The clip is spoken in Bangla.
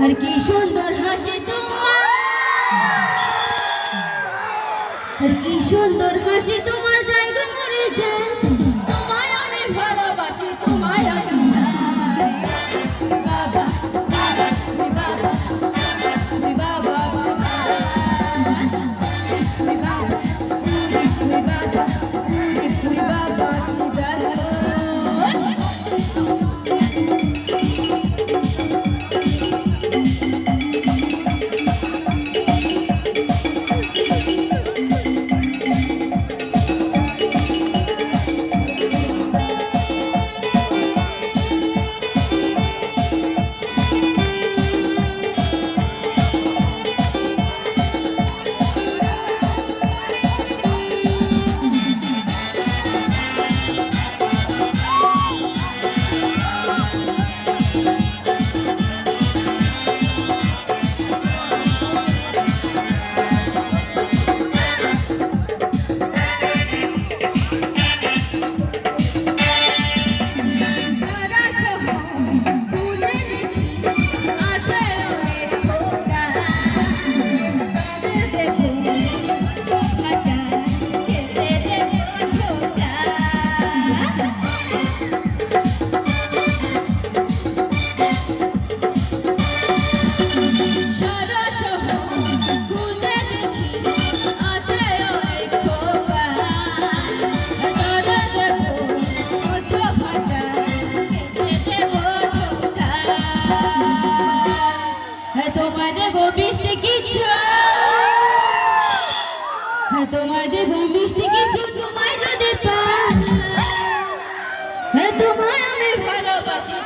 আর তোমার দেবো মিষ্টি কিছু। হ্যাঁ, তোমার দেবো মিষ্টি কিছু তোমায় যদি হ্যাঁ, তোমায় আমি ভালোবাসি